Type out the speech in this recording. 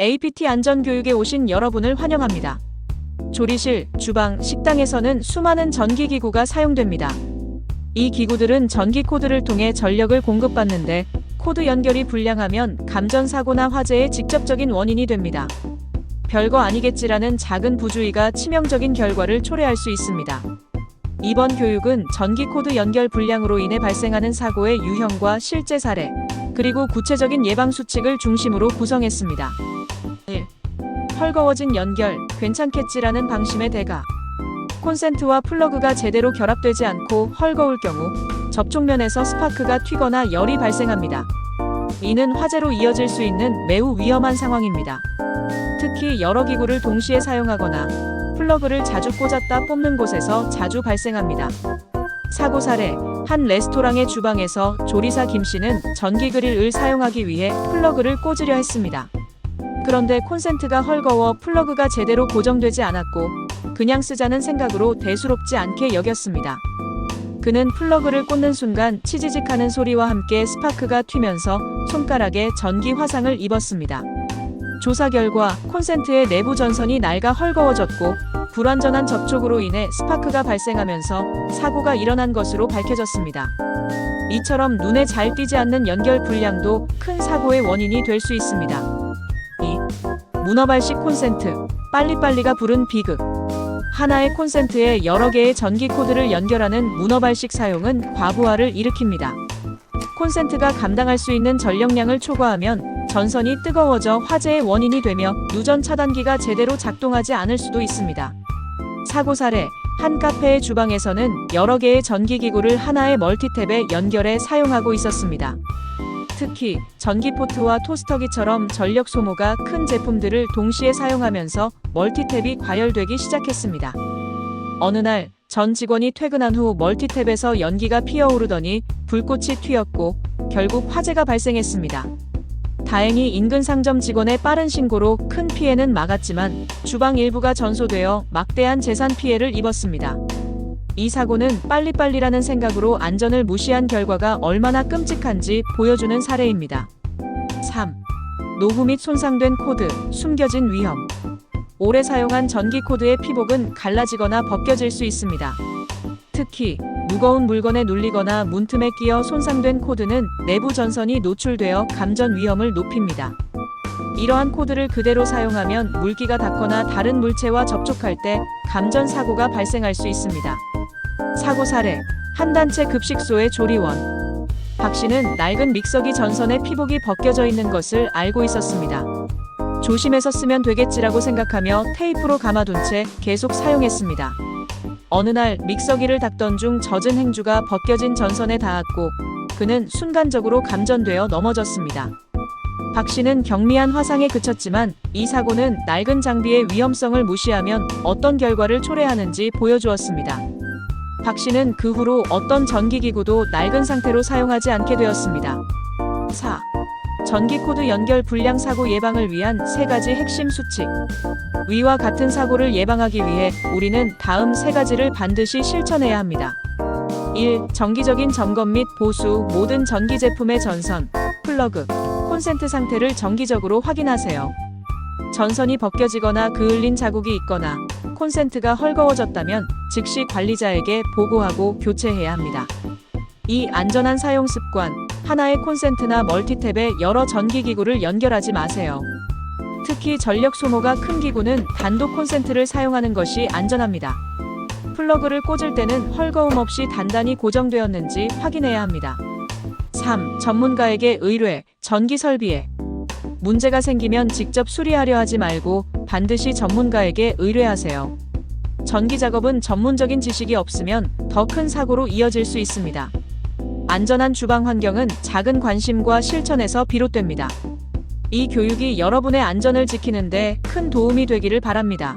APT 안전교육에 오신 여러분을 환영합니다. 조리실, 주방, 식당에서는 수많은 전기기구가 사용됩니다. 이 기구들은 전기 코드를 통해 전력을 공급받는데 코드 연결이 불량하면 감전사고나 화재의 직접적인 원인이 됩니다. 별거 아니겠지라는 작은 부주의가 치명적인 결과를 초래할 수 있습니다. 이번 교육은 전기 코드 연결 불량으로 인해 발생하는 사고의 유형과 실제 사례, 그리고 구체적인 예방 수칙을 중심으로 구성했습니다. 1. 헐거워진 연결, 괜찮겠지라는 방심의 대가. 콘센트와 플러그가 제대로 결합되지 않고 헐거울 경우 접촉면에서 스파크가 튀거나 열이 발생합니다. 이는 화재로 이어질 수 있는 매우 위험한 상황입니다. 특히 여러 기구를 동시에 사용하거나 플러그를 자주 꽂았다 뽑는 곳에서 자주 발생합니다. 사고 사례 한 레스토랑의 주방에서 조리사 김 씨는 전기 그릴을 사용하기 위해 플러그를 꽂으려 했습니다. 그런데 콘센트가 헐거워 플러그가 제대로 고정되지 않았고 그냥 쓰자는 생각으로 대수롭지 않게 여겼습니다. 그는 플러그를 꽂는 순간 치지직하는 소리와 함께 스파크가 튀면서 손가락에 전기 화상을 입었습니다. 조사 결과 콘센트의 내부 전선이 낡아 헐거워졌고 불완전한 접촉으로 인해 스파크가 발생하면서 사고가 일어난 것으로 밝혀졌습니다. 이처럼 눈에 잘 띄지 않는 연결 불량도 큰 사고의 원인이 될 수 있습니다. 2. 문어발식 콘센트 빨리빨리가 부른 비극 하나의 콘센트에 여러 개의 전기 코드를 연결하는 문어발식 사용은 과부하를 일으킵니다. 콘센트가 감당할 수 있는 전력량을 초과하면 전선이 뜨거워져 화재의 원인이 되며 누전 차단기가 제대로 작동하지 않을 수도 있습니다. 사고 사례 한 카페의 주방에서는 여러 개의 전기기구를 하나의 멀티탭에 연결해 사용하고 있었습니다. 특히 전기포트와 토스터기처럼 전력 소모가 큰 제품들을 동시에 사용하면서 멀티탭이 과열되기 시작했습니다. 어느 날 전 직원이 퇴근한 후 멀티탭에서 연기가 피어오르더니 불꽃이 튀었고 결국 화재가 발생했습니다. 다행히 인근 상점 직원의 빠른 신고로 큰 피해는 막았지만 주방 일부가 전소되어 막대한 재산 피해를 입었습니다. 이 사고는 빨리빨리라는 생각으로 안전을 무시한 결과가 얼마나 끔찍한지 보여주는 사례입니다. 3. 노후 및 손상된 코드, 숨겨진 위험. 오래 사용한 전기 코드의 피복은 갈라지거나 벗겨질 수 있습니다. 특히 무거운 물건에 눌리거나 문틈에 끼어 손상된 코드는 내부 전선이 노출되어 감전 위험을 높입니다. 이러한 코드를 그대로 사용하면 물기가 닿거나 다른 물체와 접촉할 때 감전 사고가 발생할 수 있습니다. 사고 사례 한 단체 급식소의 조리원 박 씨는 낡은 믹서기 전선에 피복이 벗겨져 있는 것을 알고 있었습니다. 조심해서 쓰면 되겠지라고 생각하며 테이프로 감아둔 채 계속 사용했습니다. 어느 날 믹서기를 닦던 중 젖은 행주가 벗겨진 전선에 닿았고 그는 순간적으로 감전되어 넘어졌습니다. 박 씨는 경미한 화상에 그쳤지만 이 사고는 낡은 장비의 위험성을 무시하면 어떤 결과를 초래하는지 보여주었습니다. 박 씨는 그 후로 어떤 전기기구도 낡은 상태로 사용하지 않게 되었습니다. 4. 전기 코드 연결 불량 사고 예방을 위한 세 가지 핵심 수칙. 위와 같은 사고를 예방하기 위해 우리는 다음 세 가지를 반드시 실천해야 합니다. 1. 정기적인 점검 및 보수 모든 전기 제품의 전선, 플러그, 콘센트 상태를 정기적으로 확인하세요. 전선이 벗겨지거나 그을린 자국이 있거나 콘센트가 헐거워졌다면 즉시 관리자에게 보고하고 교체해야 합니다. 이 안전한 사용 습관, 하나의 콘센트나 멀티탭에 여러 전기기구를 연결하지 마세요. 특히 전력 소모가 큰 기구는 단독 콘센트를 사용하는 것이 안전합니다. 플러그를 꽂을 때는 헐거움 없이 단단히 고정되었는지 확인해야 합니다. 3. 전문가에게 의뢰, 전기 설비에 문제가 생기면 직접 수리하려 하지 말고 반드시 전문가에게 의뢰하세요. 전기 작업은 전문적인 지식이 없으면 더 큰 사고로 이어질 수 있습니다. 안전한 주방 환경은 작은 관심과 실천에서 비롯됩니다. 이 교육이 여러분의 안전을 지키는데 큰 도움이 되기를 바랍니다.